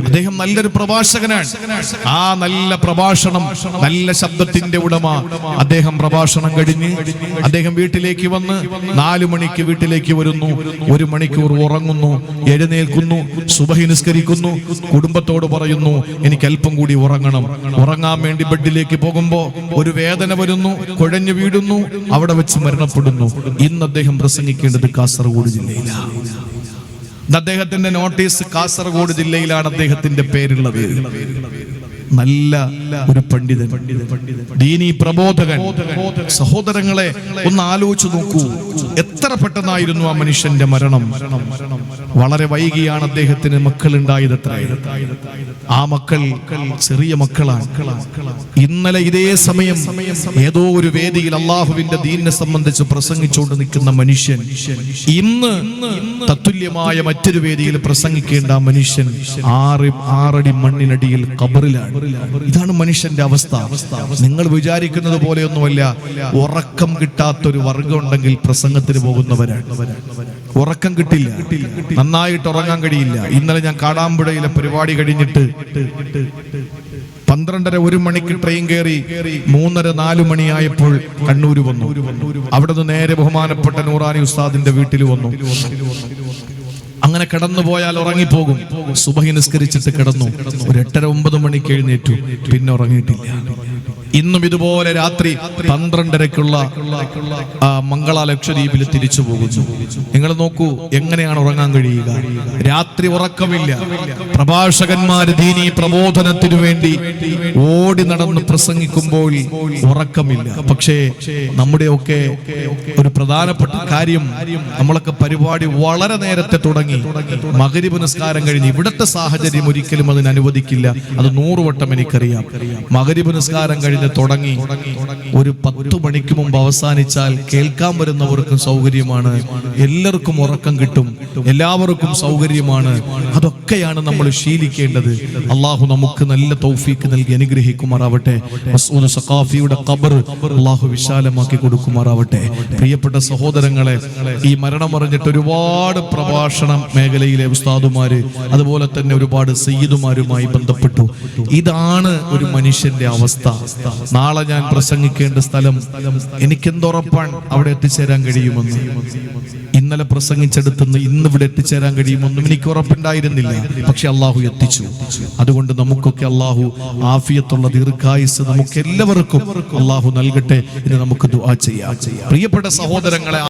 അദ്ദേഹം നല്ലൊരു പ്രഭാഷകനാണ്. ആ നല്ല പ്രഭാഷണം നല്ല ശബ്ദത്തിന്റെ ഉടമ. അദ്ദേഹം പ്രഭാഷണം കഴിഞ്ഞ് അദ്ദേഹം വീട്ടിലേക്ക് വന്ന് നാലു മണിക്ക് വീട്ടിലേക്ക് വരുന്നു. ഒരു മണിക്കൂർ ഉറങ്ങുന്നു എഴുന്നേൽക്കുന്നു സുബഹി നിസ്കരിക്കുന്നു കുടുംബത്തോട് പറയുന്നു എനിക്ക് അല്പം കൂടി ഉറങ്ങണം. ഉറങ്ങാൻ വേണ്ടി ബെഡിലേക്ക് പോകുമ്പോ ഒരു വേദന വരുന്നു കുഴഞ്ഞു വീടുന്നു അവിടെ വെച്ച് മരണപ്പെടുന്നു. ഇന്ന് അദ്ദേഹം പ്രസംഗിക്കേണ്ടത് കാസർഗോഡ് ജില്ലയിലാണ്. അദ്ദേഹത്തിന്റെ നോട്ടീസ് കാസർഗോഡ് ജില്ലയിലാണ് അദ്ദേഹത്തിന്റെ പേരുള്ളത്. നല്ല ഒരു പണ്ഡിതൻ. ദീനി പ്രബോധകൻ സഹോദരങ്ങളെ ഒന്ന് ആലോചിച്ചു നോക്കൂ. എത്ര പെട്ടെന്നായിരുന്നു ആ മനുഷ്യന്റെ മരണം? വളരെ വൈകിയാണ് അദ്ദേഹത്തിന് മക്കൾ ഉണ്ടായത് ആ മക്കൾ ചെറിയ മക്കളാണ്. ഇന്നലെ ഇതേ സമയം ഏതോ ഒരു വേദിയിൽ അള്ളാഹുവിന്റെ ദീനിനെ സംബന്ധിച്ച് പ്രസംഗിച്ചുകൊണ്ട് നിൽക്കുന്ന മനുഷ്യൻ ഇന്ന് തത്തുല്യമായ മറ്റൊരു വേദിയിൽ പ്രസംഗിക്കേണ്ട മനുഷ്യൻ ആറ് ആറടി മണ്ണിനടിയിൽ കബറിലാണ് ഇതാണ് മനുഷ്യന്റെ അവസ്ഥ. നിങ്ങൾ വിചാരിക്കുന്നത് പോലെയൊന്നുമല്ല. ഉറക്കം കിട്ടാത്തൊരു വർഗം ഉണ്ടെങ്കിൽ പ്രസംഗത്തിന് പോകുന്നവരാണ്. ഉറക്കം കിട്ടില്ല. നന്നായിട്ട് ഉറങ്ങാൻ കഴിയില്ല. ഇന്നലെ ഞാൻ കാടാമ്പുഴയിലെ പരിപാടി കഴിഞ്ഞിട്ട് പന്ത്രണ്ടര ഒരു മണിക്ക് ട്രെയിൻ കയറി മൂന്നര നാലു മണിയായപ്പോൾ കണ്ണൂര് വന്നു. അവിടെ നേരെ ബഹുമാനപ്പെട്ട നൂറാനി ഉസ്താദിന്റെ വീട്ടിൽ വന്നു. അങ്ങനെ കിടന്നുപോയാൽ ഉറങ്ങിപ്പോകും. സുബഹി നിസ്കരിച്ചിട്ട് കിടന്നു. ഒരു എട്ടര ഒമ്പത് മണിക്ക് എഴുന്നേറ്റു. പിന്നെ ഉറങ്ങിയിട്ടില്ല. ഇന്നും ഇതുപോലെ രാത്രി പന്ത്രണ്ടരക്കുള്ള മംഗള ലക്ഷദ്വീപിൽ തിരിച്ചു പോകുന്നു. നിങ്ങൾ നോക്കൂ എങ്ങനെയാണ് ഉറങ്ങാൻ കഴിയുക? രാത്രി ഉറക്കമില്ല. പ്രഭാഷകന്മാര് ദീനി പ്രബോധനത്തിനു വേണ്ടി ഓടി നടന്ന് പ്രസംഗിക്കുമ്പോൾ ഉറക്കമില്ല. പക്ഷേ നമ്മുടെയൊക്കെ ഒരു പ്രധാനപ്പെട്ട കാര്യം നമ്മളൊക്കെ പരിപാടി വളരെ നേരത്തെ തുടങ്ങി. മകരി പുനസ്കാരം കഴിഞ്ഞ് ഇവിടുത്തെ സാഹചര്യം ഒരിക്കലും അതിന് അനുവദിക്കില്ല. അത് നൂറുവട്ടം എനിക്കറിയാം. മകരി പുനസ്കാരം കഴിഞ്ഞ് തുടങ്ങി. ഒരു പത്തു മണിക്ക് മുമ്പ് അവസാനിച്ചാൽ കേൾക്കാൻ വരുന്നവർക്കും സൗകര്യമാണ്. എല്ലാവർക്കും ഉറക്കം കിട്ടും. എല്ലാവർക്കും സൗകര്യമാണ്. അതൊക്കെയാണ് നമ്മൾ ശീലിക്കേണ്ടത്. അള്ളാഹു നമുക്ക് നല്ല തൗഫീക്ക് നൽകി അനുഗ്രഹിക്കുമാറാവട്ടെ. സഖാഫിയുടെ ഖബർ അള്ളാഹു വിശാലമാക്കി കൊടുക്കുമാറാവട്ടെ. പ്രിയപ്പെട്ട സഹോദരങ്ങളെ ഈ മരണമറിഞ്ഞിട്ട് ഒരുപാട് പ്രഭാഷണം മേഖലയിലെ ഉസ്താദുമാര് അതുപോലെ തന്നെ ഒരുപാട് സയ്യിദുമാരുമായി ബന്ധപ്പെട്ടു. ഇതാണ് ഒരു മനുഷ്യന്റെ അവസ്ഥ. നാളെ ഞാൻ പ്രസംഗിക്കേണ്ട സ്ഥലം എനിക്കെന്തുറപ്പാണ് അവിടെ എത്തിച്ചേരാൻ കഴിയുമെന്ന്. ഇന്നലെ പ്രസംഗിച്ചെടുത്തുനിന്ന് ഇന്ന് ഇവിടെ എത്തിച്ചേരാൻ കഴിയുമെന്നും എനിക്ക് ഉറപ്പുണ്ടായിരുന്നില്ല. പക്ഷെ അള്ളാഹു എത്തിച്ചു. അതുകൊണ്ട് നമുക്കൊക്കെ അള്ളാഹു ആഫിയത്തുള്ള ദീർഘായുസ് നമുക്ക് എല്ലാവർക്കും അള്ളാഹു നൽകട്ടെ എന്ന് നമുക്ക് ദുആ ചെയ്യാം. പ്രിയപ്പെട്ട സഹോദരങ്ങളെ